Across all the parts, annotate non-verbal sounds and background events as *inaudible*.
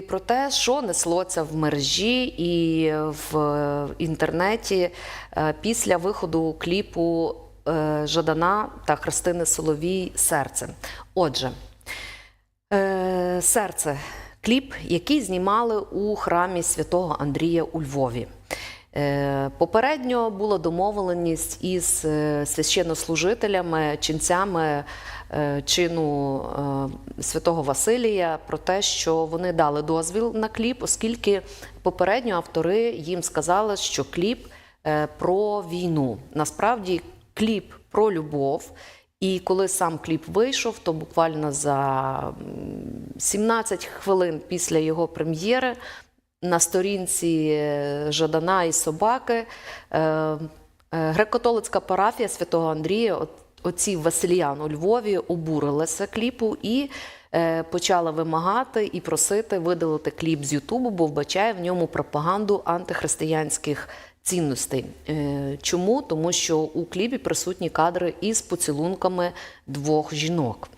Про те, що неслося в мережі і в інтернеті е, після виходу кліпу е, Жадана та Христини Соловій Серце. Отже, е, серце кліп, який знімали у храмі святого Андрія у Львові. Е, Попередньо була домовленість із е, священнослужителями, ченцями е, чину святого Василія про те, що вони дали дозвіл на кліп, оскільки попередньо автори їм сказали, що кліп про війну. Насправді кліп про любов. І коли сам кліп вийшов, то буквально за 17 хвилин після його прем'єри на сторінці е, Жадана і собаки е, е, греко-католицька парафія святого Андрія, оці Василіян у Львові, обурилася кліпу і почала вимагати і просити видалити кліп з Ютубу, бо вбачає в ньому пропаганду антихристиянських цінностей. Чому? Тому що у кліпі присутні кадри із поцілунками двох жінок.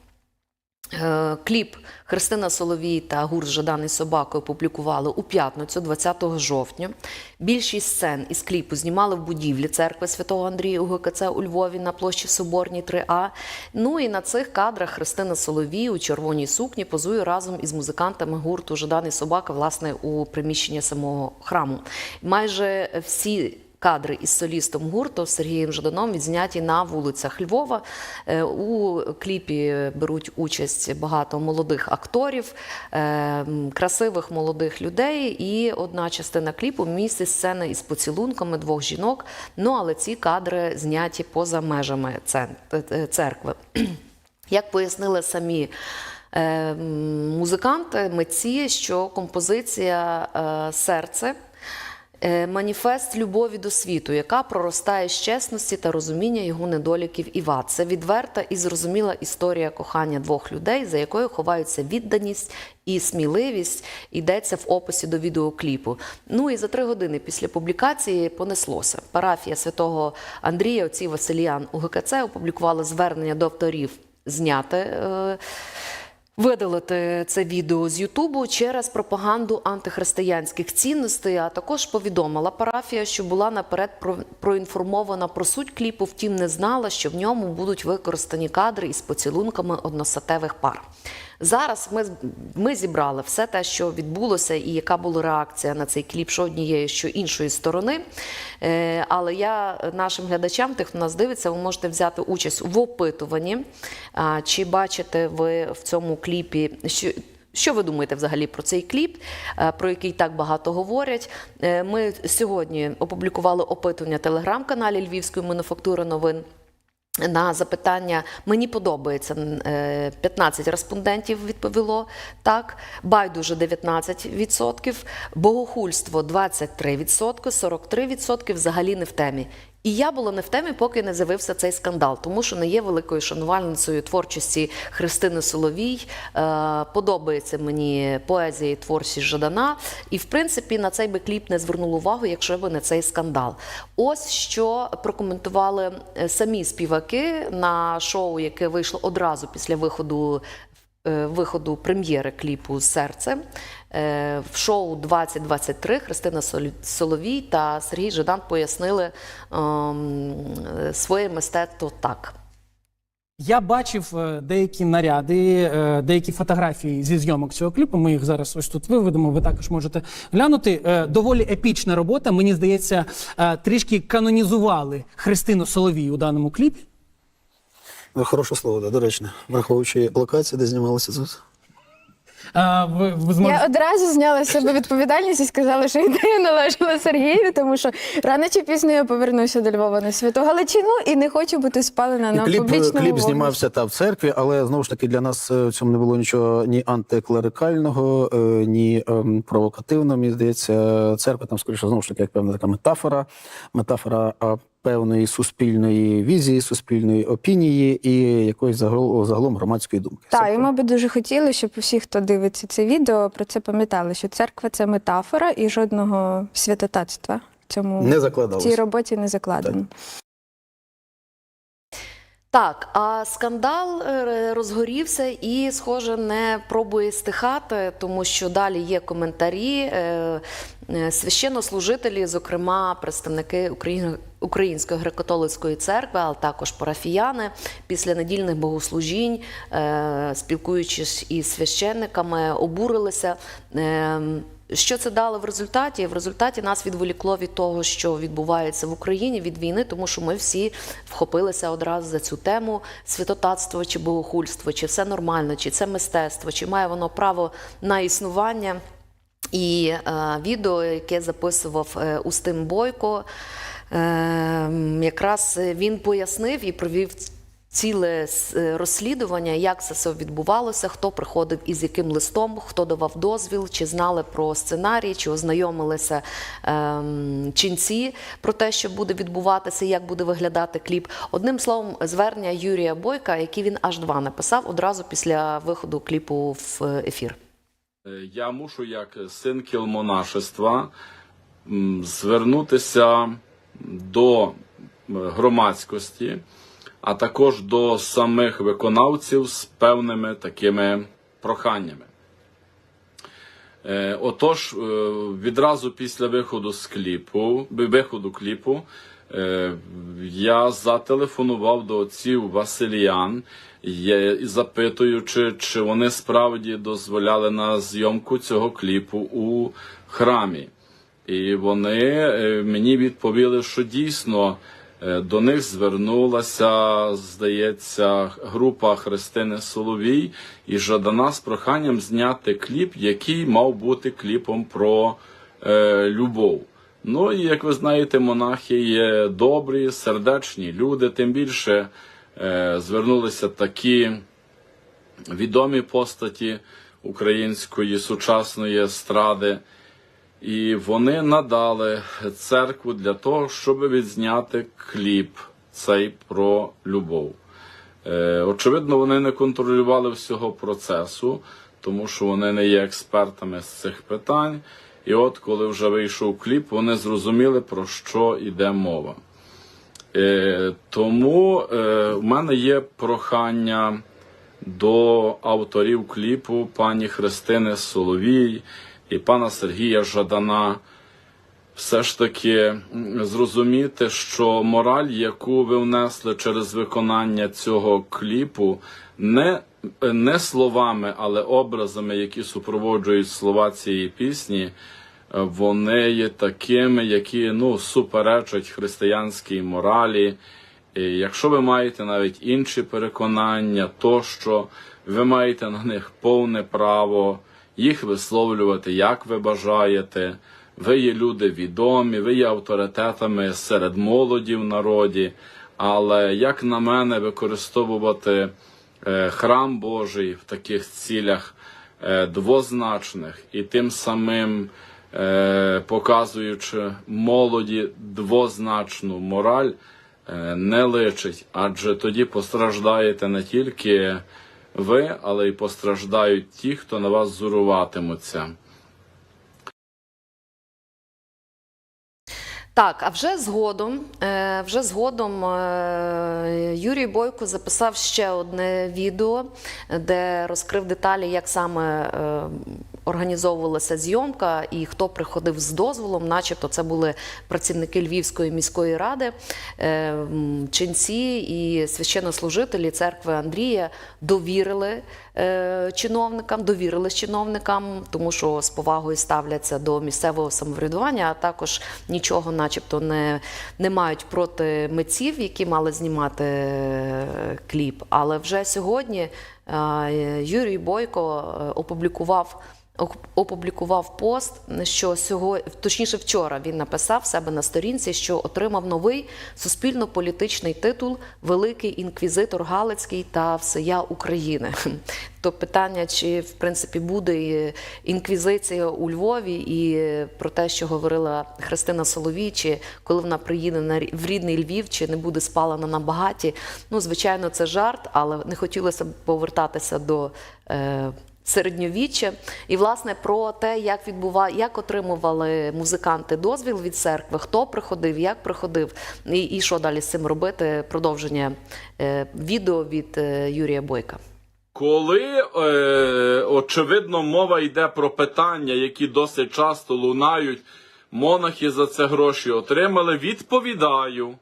Е, Кліп Христина Соловій та гурт Жадан із собакою опублікували у п'ятницю, 20 жовтня. Більшість сцен із кліпу знімали в будівлі церкви Святого Андрія УГКЦ у Львові на площі Соборній 3А. Ну і на цих кадрах Христина Соловій у червоній сукні позує разом із музикантами гурту Жадан і собака, власне, у приміщенні самого храму. Майже всі Кадри із солістом гурту Сергієм Жаданом відзняті на вулицях Львова. Е, У кліпі беруть участь багато молодих акторів, е, красивих молодих людей. І одна частина кліпу містить сцени із поцілунками двох жінок. Ну але ці кадри зняті поза межами е, церкви. *clears throat* Як пояснили самі музиканти, митці, що композиція серце. Е, Маніфест любові до світу, яка проростає з чесності та розуміння його недоліків і вад. Це відверта і зрозуміла історія кохання двох людей, за якою ховаються відданість і сміливість. Йдеться в описі до відеокліпу. Ну і за три години після публікації понеслося. Парафія святого Андрія, отці Василіян УГКЦ опублікували звернення до авторів зняти. Е, Видалити це відео з Ютубу через пропаганду антихристиянських цінностей, а також повідомила парафія, що була наперед проінформована про суть кліпу, втім не знала, що в ньому будуть використані кадри із поцілунками односатевих пар. Зараз ми, ми зібрали все те, що відбулося, і яка була реакція на цей кліп, що однієї, що іншої сторони. Е, Але я нашим глядачам, тих, хто нас дивиться, ви можете взяти участь в опитуванні. Чи бачите ви в цьому кліпі? Що, що ви думаєте взагалі про цей кліп, е, про який так багато говорять? Е, Ми сьогодні опублікували опитування телеграм-каналі Львівської мануфактури новин. На запитання. Мені подобається е, 15 респондентів відповіло. Так, байдуже 19%, богохульство 23%, 43% взагалі не в темі. І я була не в темі, поки не з'явився цей скандал, тому що не є великою шанувальницею творчості Христини Соловій. Е, подобається мені поезія і творчість Жадана. І в принципі на цей би кліп не звернули увагу, якщо б не цей скандал. Ось що прокоментували е, самі співаки на шоу, яке вийшло одразу після виходу. е, Виходу прем'єри кліпу Серце в шоу 2023 Христина Соловій та Сергій Жадан пояснили ем, е, своє мистецтво так. Я бачив е, деякі наряди, е, деякі фотографії зі зйомок цього кліпу. Ми їх зараз ось тут виведемо. Ви також можете глянути. Е, Доволі епічна робота. Мені здається, е, трішки канонізували Христину Соловій у даному кліпі. Ну, Хороше слово, да, доречно. Враховуючи локацію, де знімалося тут. Е, Ви, ви зможете... Я одразу зняла з себе відповідальність і сказала, що ідея належала Сергію, тому що рано чи пізно я повернуся до Львова на святу Галичину і не хочу бути спалена І на кліп, публічному кліп знімався та в церкві, але знову ж таки для нас е, в цьому не було нічого ні антиклерикального, е, ні ем, провокативного. Мені здається, церква там скоріше знову ж таки як певна така метафора, метафора а, певної суспільної візії, суспільної опінії і якоїсь загалом, загалом громадської думки. Так, і ми би дуже хотіли, щоб усі, хто дивиться це відео, про це пам'ятали, що церква це метафора і жодного святотатства в цьому не в цій роботі не закладено. Так, а скандал е, розгорівся і, схоже, не пробує стихати, тому що далі є коментарі. Е, Священнослужителі, зокрема представники Україн- Української греко-католицької церкви, але також парафіяни, після недільних богослужінь, е, спілкуючись із священниками, обурилися. Е, що це дало в результаті? В результаті нас відволікло від того, що відбувається в Україні від війни, тому що ми всі вхопилися одразу за цю тему святотатство чи богохульство, чи все нормально, чи це мистецтво, чи має воно право на існування. І е, відео, яке записував е, Устим Бойко, е, якраз він пояснив і провів ціле е, розслідування, як це все відбувалося, хто приходив із яким листом, хто давав дозвіл, чи знали про сценарій, чи ознайомилися ем, ченці про те, що буде відбуватися, як буде виглядати кліп. Одним словом, звернення Юрія Бойка, який він аж два написав одразу після виходу кліпу в ефір. Е, Я мушу, як син кілмонашества, звернутися до громадськості, а також до самих виконавців з певними такими проханнями. Е, Отож, е, відразу після виходу з кліпу, виходу кліпу, е, я зателефонував до отців Васильян, є- запитуючи, чи вони справді дозволяли на зйомку цього кліпу у храмі. І вони е, мені відповіли, що дійсно е, до них звернулася, здається, група Христини Соловій і Жадана з проханням зняти кліп, який мав бути кліпом про е, любов. Ну і як ви знаєте, монахи є добрі, сердечні люди, тим більше е, звернулися такі відомі постаті української сучасної естради. І вони надали церкву для того, щоб відзняти кліп цей про любов. Е, очевидно, вони не контролювали всього процесу, тому що вони не є експертами з цих питань. І от, коли вже вийшов кліп, вони зрозуміли, про що йде мова. Е, тому е, в мене є прохання до авторів кліпу пані Христини Соловій і пана Сергія Жадана. Все ж таки зрозуміти, що мораль, яку ви внесли через виконання цього кліпу, не, не словами, але образами, які супроводжують слова цієї пісні, е, вони є такими, які ну, суперечать християнській моралі. І якщо ви маєте навіть інші переконання, то що ви маєте на них повне право їх висловлювати, як ви бажаєте. Ви є люди відомі, ви є авторитетами серед молоді в народі. Але як на мене, використовувати е, храм Божий в таких цілях е, двозначних і тим самим е, показуючи молоді двозначну мораль, е, не личить, адже тоді постраждаєте не тільки ви, але й постраждають ті, хто на вас зуруватимуться. Так, а вже згодом, е, вже згодом е, Юрій Бойко записав ще одне відео, де розкрив деталі, як саме е, організовувалася зйомка і хто приходив з дозволом, начебто це були працівники Львівської міської ради, е, ченці і священнослужителі церкви Андрія довірили е, чиновникам, довірились чиновникам, тому що з повагою ставляться до місцевого самоврядування, а також нічого, начебто, не, не мають проти митців, які мали знімати е, кліп. Але вже сьогодні Юрій Бойко е, опублікував. Опублікував пост, що сьогодні, точніше, вчора він написав себе на сторінці, що отримав новий суспільно-політичний титул Великий інквізитор Галицький та всея України. *laughs* То питання, чи в принципі буде інквізиція у Львові, і про те, що говорила Христина Соловій, чи коли вона приїде на в рідний Львів, чи не буде спалена на багаті. Ну, звичайно, це жарт, але не хотілося б повертатися до. Е, середньовіччя, і власне про те, як відбува, як отримували музиканти дозвіл від церкви, хто приходив, як приходив, і, і що далі з цим робити. Продовження е, відео від е, Юрія Бойка. Коли е, очевидно мова йде про питання, які досить часто лунають, монахи за це гроші отримали, відповідаю.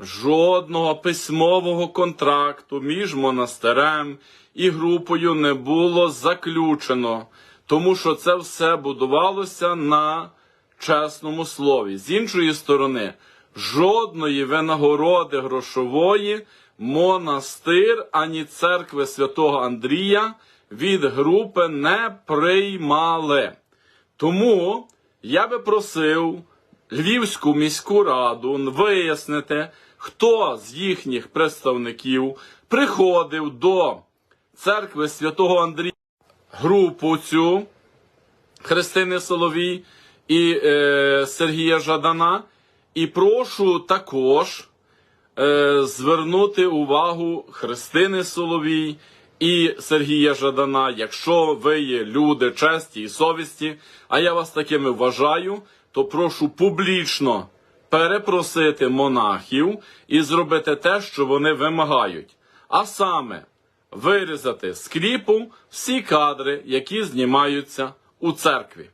Жодного письмового контракту між монастирем і групою не було заключено, тому що це все будувалося на чесному слові. З іншої сторони, жодної винагороди грошової монастир ані церкви святого Андрія від групи не приймали. Тому я би просив Львівську міську раду вияснити, хто з їхніх представників приходив до церкви святого Андрія групу цю Христини Соловій і е, Сергія Жадана. І прошу також е, звернути увагу Христини Соловій і Сергія Жадана, якщо ви є люди честі і совісті, а я вас такими вважаю, то прошу публічно перепросити монахів і зробити те, що вони вимагають. А саме вирізати з всі кадри, які знімаються у церкві.